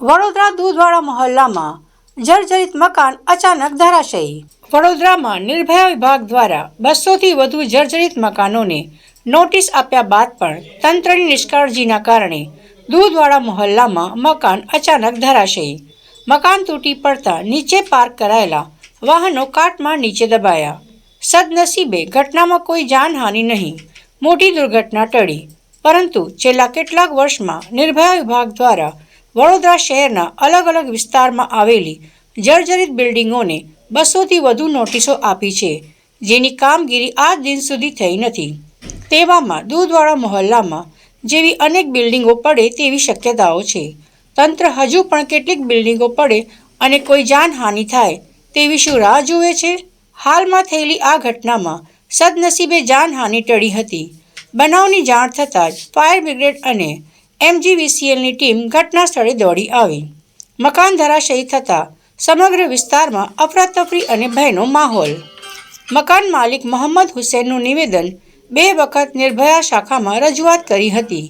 વડોદરા દૂધવાળા મહોલ્લામાં જર્જરિત મકાન અચાનક ધરાશયી. વડોદરામાં નિર્ભયા વિભાગ દ્વારા બસોથી વધુ જર્જરિત મકાનોને નોટિસ આપ્યા બાદ પણ તંત્રની નિષ્કાળજીના કારણે દૂધવાળા મહોલ્લામાં મકાન અચાનક ધરાશયી. મકાન તૂટી પડતા નીચે પાર્ક કરાયેલા વાહનો કાટમાં નીચે દબાયા. સદનસીબે ઘટનામાં કોઈ જાનહાનિ નહીં. મોટી દુર્ઘટના ટળી. પરંતુ છેલ્લા કેટલાક વર્ષમાં નિર્ભયા વિભાગ દ્વારા વડોદરા શહેરના અલગ અલગ વિસ્તારમાં આવેલી જર્જરિત બિલ્ડિંગોને બસોથી વધુ નોટિસો આપી છે, જેની કામગીરી આજ દિન સુધી થઈ નથી. તેવામાં દૂધવાળા મહોલ્લામાં જેવી અનેક બિલ્ડિંગો પડે તેવી શક્યતાઓ છે. તંત્ર હજુ પણ કેટલીક બિલ્ડિંગો પડે અને કોઈ જાનહાનિ થાય તેવી શું રાહ જુએ છે? હાલમાં થયેલી આ ઘટનામાં સદનસીબે જાનહાનિ ટળી હતી. બનાવની જાણ થતાં જ ફાયર બ્રિગેડ અને એમજીવીસીએલની ટીમ ઘટના સ્થળે દોડી આવી. મકાન ધરાશયી થતાં સમગ્ર વિસ્તારમાં અફરાતફરી અને ભયનો માહોલ. મકાન માલિક મોહમ્મદ હુસેનનું નિવેદન બે વખત નિર્ભયા શાખામાં રજૂઆત કરી હતી.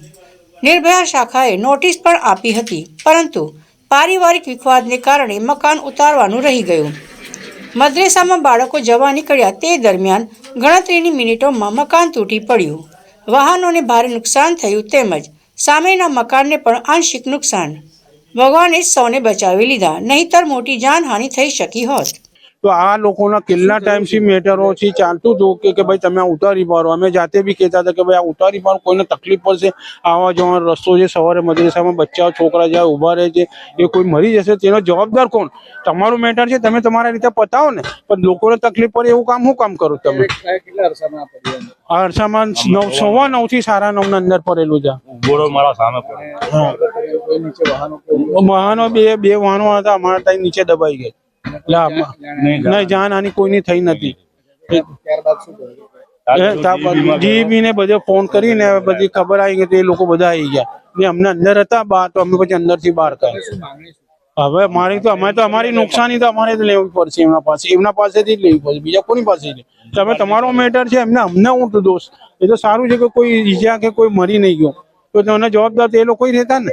નિર્ભયા શાખાએ નોટિસ પણ આપી હતી, પરંતુ પારિવારિક વિવાદને કારણે મકાન ઉતારવાનું રહી ગયું. મદ્રેસામાં બાળકો જવા નીકળ્યા તે દરમિયાન ગણતરીની મિનિટોમાં મકાન તૂટી પડ્યું. વાહનોને ભારે નુકસાન થયું તેમજ સામેના મકાનને પણ આંશિક નુકસાન. ભગવાને જ સૌને બચાવી લીધા નહીતર મોટી જાનહાનિ થઈ શકી હોત. તો આ લોકોના કેટલા ટાઈમથી મેટરોથી ચાલતું હતું કે કે ભાઈ તમે આ ઉતારી પાડો? અમે જાતે બી કહેતા હતા કે ભાઈ આ ઉતારી પાડો કોઈને તકલીફ પડશે. આવા જવાનો રસ્તો છે સવારે મદ્રેસામાં બચ્ચાઓ છોકરા જાય ઊભા રહે છે એ કોઈ મરી જશે તેનો જવાબદાર કોણ? તમારું મેટર છે તમે તમારા રીતે પતાવો ને. પણ લોકોને તકલીફ પડે એવું કામ શું કામ કરો તમે? આ અરસામાં નવ સવા નવથી સાડા નવ ના અંદર પડેલું છે. ગોળો મારા સામે પડ્યો. વાહનો બે બે વાહનો હતા અમારા ત્યાં નીચે દબાઈ ગઈ. એટલે નહીં જાનહાની કોઈની થઈ નથી. ને બધે ફોન કરીને બધી ખબર આવી ગઈ તો એ લોકો બધા આવી ગયા. ને અમને અંદર હતા બહાર તો અમે પછી અંદરથી બહાર કાઢ્યા. હવે મારી તો અમે તો અમારી નુકસાની તો અમારે જ લેવી પડશે એમના પાસે એમના પાસેથી જ લેવી પડશે બીજા કોની પાસે તમે તમારો મેટર છે એમને અમને હું તો દોષ. એ તો સારું છે કે કોઈ ઈજા કે કોઈ મરી નહીં ગયો. તો તેનો જવાબદાર એ લોકો રહેતા ને.